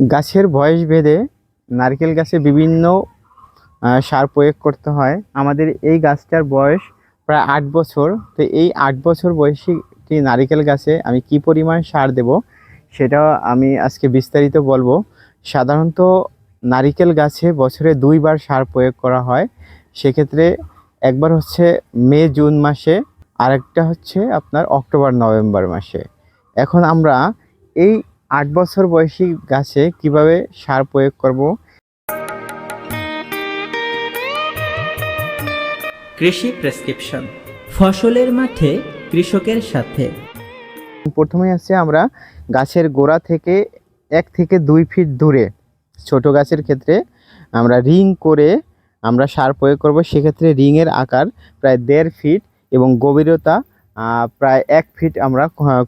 গাছের বয়স ভেদে নারকেল গাছে বিভিন্ন সার প্রয়োগ করতে হয়। আমাদের এই গাছটার বয়স প্রায় আট বছর। তো এই আট বছর বয়সী একটি নারকেল গাছে আমি কি পরিমাণ সার দেব সেটা আমি আজকে বিস্তারিত বলব। সাধারণত নারিকেল গাছে বছরে দুইবার সার প্রয়োগ করা হয়। সেক্ষেত্রে একবার হচ্ছে মে, জুন মাসে, আরেকটা হচ্ছে আপনার অক্টোবর, নভেম্বর মাসে। এখন আমরা এই আট বছর বয়সী গাছে কীভাবে সার প্রয়োগ করব? কৃষি প্রেসক্রিপশন। ফসলের মাঠে কৃষকের সাথে। প্রথমে আছে আমরা গাছের গোড়া থেকে এক থেকে দুই ফিট দূরে ছোট গাছের ক্ষেত্রে আমরা রিং করে আমরা সার প্রয়োগ করব। সেক্ষেত্রে রিংয়ের আকার প্রায় দেড় ফিট এবং গভীরতা প্রায় এক ফিট আমরা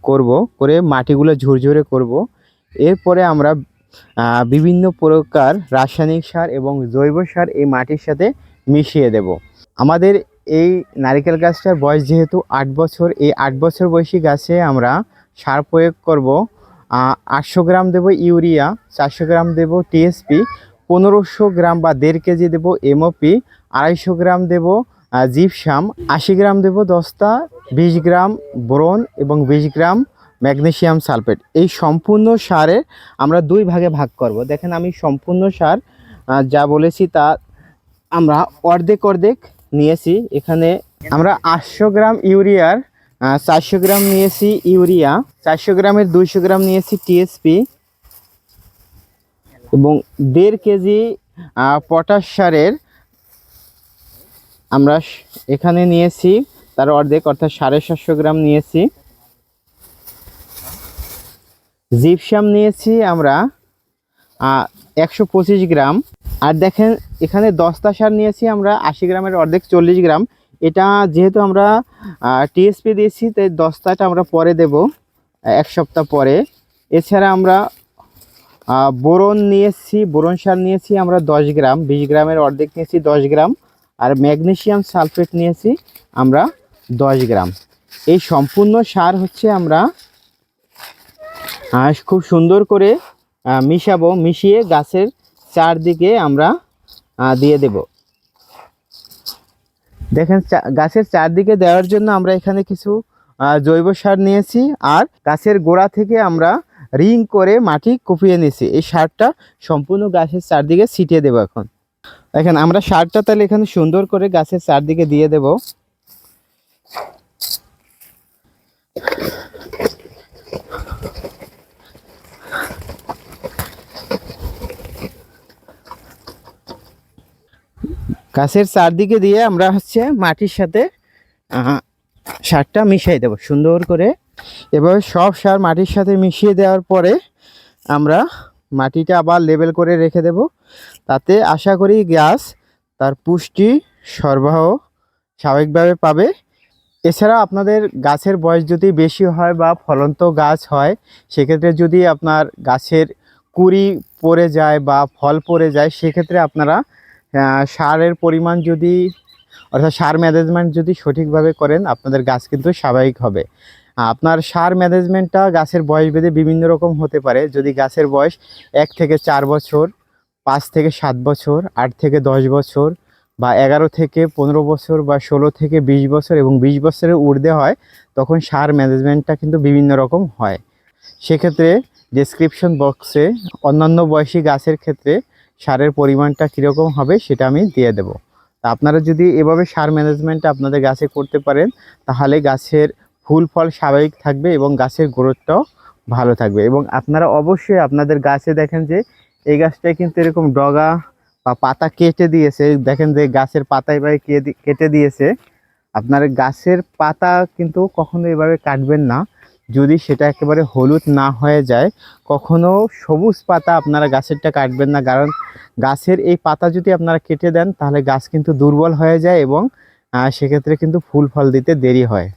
করব, করে মাটিগুলো ঝুরঝুরে করব। এরপরে আমরা বিভিন্ন প্রকার রাসায়নিক সার এবং জৈব সার এই মাটির সাথে মিশিয়ে দেব। আমাদের এই নারিকেল গাছটার বয়স যেহেতু আট বছর, এই আট বছর বয়সী গাছে আমরা সার প্রয়োগ করব। আটশো গ্রাম দেব ইউরিয়া, চারশো গ্রাম দেব টিএসপি পনেরোশো গ্রাম বা দেড় কেজি দেব এমওপি আড়াইশো গ্রাম দেব জিপসাম আশি গ্রাম দেব দস্তা, বিশ গ্রাম বোরন এবং বিশ গ্রাম ম্যাগনেশিয়াম সালফেট। এই সম্পূর্ণ সারে আমরা দুই ভাগে ভাগ করব। দেখেন আমি সম্পূর্ণ সার যা বলেছি তা আমরা অর্ধেক অর্ধেক নিয়েছি। এখানে আমরা আটশো গ্রাম ইউরিয়ার চারশো গ্রাম নিয়েছি ইউরিয়া, চারশো গ্রামের দুইশো গ্রাম নিয়েছি টিএসপি এবং দেড় কেজি পটাশ সারের আমরা এখানে নিয়েছি, তার অর্ধেক অর্থাৎ সাড়ে সাতশো গ্রাম নিয়েছি। জিপসাম নিয়েছি আমরা একশো পঁচিশ গ্রাম। আর দেখেন, এখানে দস্তা সার নিয়েছি আমরা, আশি গ্রামের অর্ধেক চল্লিশ গ্রাম। এটা যেহেতু আমরা টিএসপি দিয়েছি, তাই দস্তাটা আমরা পরে দেব, এক সপ্তাহ পরে। এছাড়া আমরা বোরন নিয়েছি, বোরন সার নিয়েছি আমরা দশ গ্রাম, বিশ গ্রামের অর্ধেক নিয়েছি দশ গ্রাম। আর ম্যাগনেশিয়াম সালফেট নিয়েছি আমরা দশ গ্রাম। এই সম্পূর্ণ সার হচ্ছে আমরা খুব সুন্দর করে মিশাবো, মিশিয়ে গাছের চারদিকে আমরা দিয়ে দেব। দেখেন গাছের চারদিকে দেওয়ার জন্য আমরা এখানে কিছু জৈব সার নিয়েছি আর গাছের গোড়া থেকে আমরা রিং করে মাটি কুপিয়ে নিয়েছি। এই সারটা সম্পূর্ণ গাছের চারদিকে ছিটিয়ে দেবো এখন। দেখেন আমরা সারটা তাহলে এখানে সুন্দর করে গাছের চারদিকে দিয়ে দেব। গাছের চারদিকে দিয়ে আমরা হচ্ছে মাটির সাথে সারটা মিশিয়ে দেব সুন্দর করে। এভাবে সব সার মাটির সাথে মিশিয়ে দেওয়ার পরে আমরা মাটিটা আবার লেবেল করে রেখে দেব। তাতে আশা করি গাছ তার পুষ্টি সরবরাহ স্বাভাবিকভাবে পাবে। এছাড়া আপনাদের গাছের বয়স যদি বেশি হয় বা ফলন্ত গাছ হয়, সেক্ষেত্রে যদি আপনার গাছের কুড়ি পড়ে যায় বা ফল পড়ে যায়, সেক্ষেত্রে আপনারা সারের পরিমাণ যদি, অর্থাৎ সার ম্যানেজমেন্ট যদি সঠিকভাবে করেন, আপনাদের গাছ কিন্তু স্বাভাবিক হবে। আপনার সার ম্যানেজমেন্টটা গাছের বয়স ভেদে বিভিন্ন রকম হতে পারে। যদি গাছের বয়স এক থেকে চার বছর পাঁচ থেকে সাত বছর, আট থেকে দশ বছর বা এগারো থেকে পনেরো বছর বা ষোলো থেকে বিশ বছর এবং বিশ বছরের ঊর্ধ্বে হয়, তখন সার ম্যানেজমেন্টটা কিন্তু বিভিন্ন রকম হয়। সেক্ষেত্রে ডেসক্রিপশন বক্সে অন্যান্য বয়সী গাছের ক্ষেত্রে সারের পরিমাণটা কীরকম হবে সেটা আমি দিয়ে দেব। তা আপনারা যদি এভাবে সার ম্যানেজমেন্ট আপনাদের গাছে করতে পারেন, তাহলে গাছের ফুল ফল স্বাভাবিক থাকবে এবং গাছের গ্রোথটাও ভালো থাকবে এবং আপনারা অবশ্যই আপনাদের গাছে দেখেন যে এই গাছটায় কিন্তু এরকম ডগা বা পাতা কেটে দিয়েছে। দেখেন যে গাছের পাতা এভাবে কেটে দিয়েছে। আপনার গাছের পাতা কিন্তু কখনো এভাবে কাটবেন না। যদি সেটা একেবারে হলুদ না হয়ে যায়, কখনো সবুজ পাতা আপনারা গাছেরটা কাটবেন না। কারণ গাছের এই পাতা যদি আপনারা কেটে দেন, তাহলে গাছ কিন্তু দুর্বল হয়ে যায় এবং সেক্ষেত্রে কিন্তু ফুল ফল দিতে দেরি হয়।